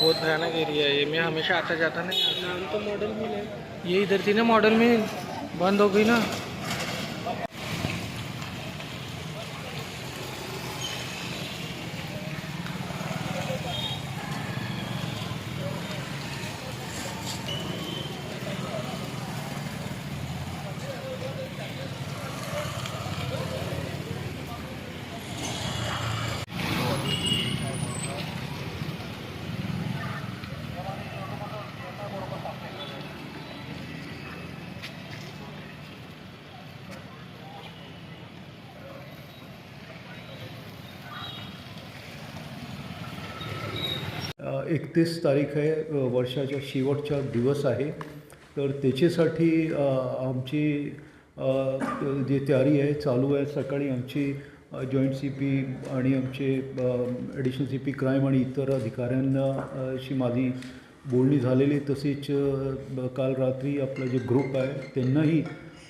बहुत भयानक एरिया है ये मैं हमेशा आता जाता नहीं आता। नाम तो मॉडल मिल। ये इधर थी ना मॉडल में बंद हो गई ना। एकतीस तारीख आहे वर्षाच्या शेवटचा दिवस आहे. तर त्याच्यासाठी आमची जी तयारी आहे चालू आहे सकाळी आमची जॉईंट सी पी आणि आमचे ॲडिशनल सी पी क्राईम आणि इतर अधिकाऱ्यांना शी माझी बोलणी झालेली तसेच काल रात्री आपला जे ग्रुप आहे त्यांनाही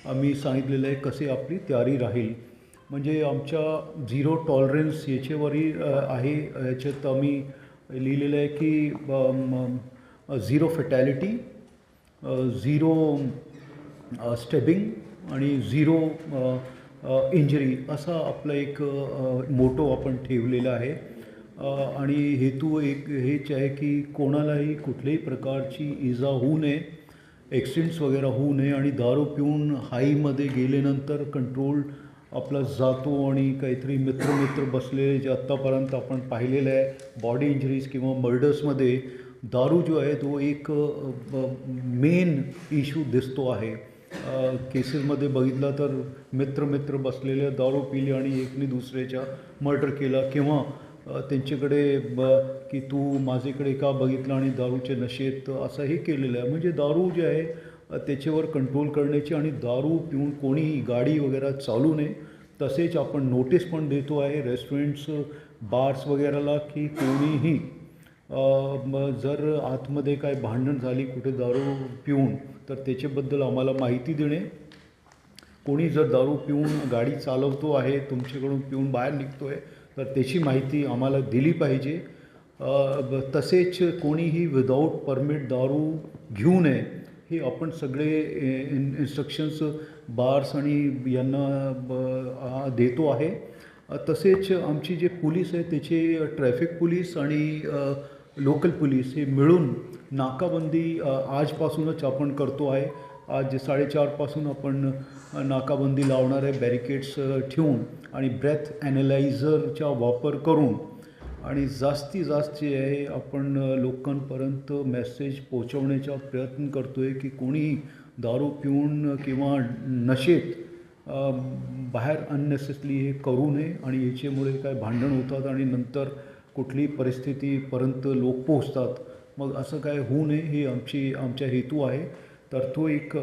आम्ही सांगितलेलं आहे कसे आपली तयारी राहील. म्हणजे आमच्या झिरो टॉलरन्स याच्यावरही आहे. याच्यात आम्ही लिहिलेलं आहे की झिरो फेटॅलिटी झिरो स्टेबिंग आणि झिरो इंजरी असा आपला एक मोटो आपण ठेवलेला आहे. आणि हेतू एक हेच आहे की कोणालाही कुठल्याही प्रकारची इजा होऊ नये ॲक्सिडेंट्स वगैरे होऊ नये आणि दारू पिऊन हाईमध्ये गेल्यानंतर कंट्रोल आपला जातो आणि काहीतरी मित्र मित्र बसलेले जे आत्तापर्यंत आपण पाहिलेलं आहे. बॉडी इंजरीज किंवा मर्डर्समध्ये दारू जो आहे तो एक मेन इश्यू दिसतो आहे. केसेसमध्ये बघितला तर मित्र मित्र बसलेले दारू पिली आणि एकने दुसऱ्याच्या मर्डर केला किंवा त्यांच्याकडे ब की तू माझ्याकडे का बघितलं आणि दारूच्या नशेत असंही केलेलं आहे. म्हणजे दारू जे आहे त्याच्यावर कंट्रोल करण्याची आणि दारू पिऊन कोणीही गाडी वगैरे चालू नये तसेच आपण नोटीस पण देतो आहे रेस्टॉरंट्स बार्स वगैरेला की कोणीही जर आतमध्ये काय भांडण झाली कुठे दारू पिऊन तर त्याच्याबद्दल आम्हाला माहिती देणे. कोणी जर दारू पिऊन गाडी चालवतो आहे तुमच्याकडून पिऊन बाहेर निघतो आहे तर त्याची माहिती आम्हाला दिली पाहिजे. तसेच कोणीही विदाऊट परमिट दारू घेऊ नये हे आपण सगळे इन इन्स्ट्रक्शन्स बार्स आणि यांना ब- देतो आहे. तसेच आमची जे पोलीस आहे त्याचे ट्रॅफिक पोलीस आणि लोकल पोलीस हे मिळून नाकाबंदी आजपासूनच आपण करतो आहे. आज साडेचारपासून आपण नाकाबंदी लावणार आहे बॅरिकेड्स ठेवून आणि ब्रेथ ॲनालायझरचा वापर करून आणि जास्ती जास्त जे आहे आपण लोकांपर्यंत मेसेज पोहोचवण्याचा प्रयत्न करतो आहे की कोणीही दारू पिऊन किंवा नशेत बाहेर अननेसेसरी हे करू नये आणि याच्यामुळे काय भांडण होतात आणि नंतर कुठली परिस्थितीपर्यंत लोक पोहोचतात. मग असं काय होऊ नये ही आमची आमचा हेतू आहे. तर तो एक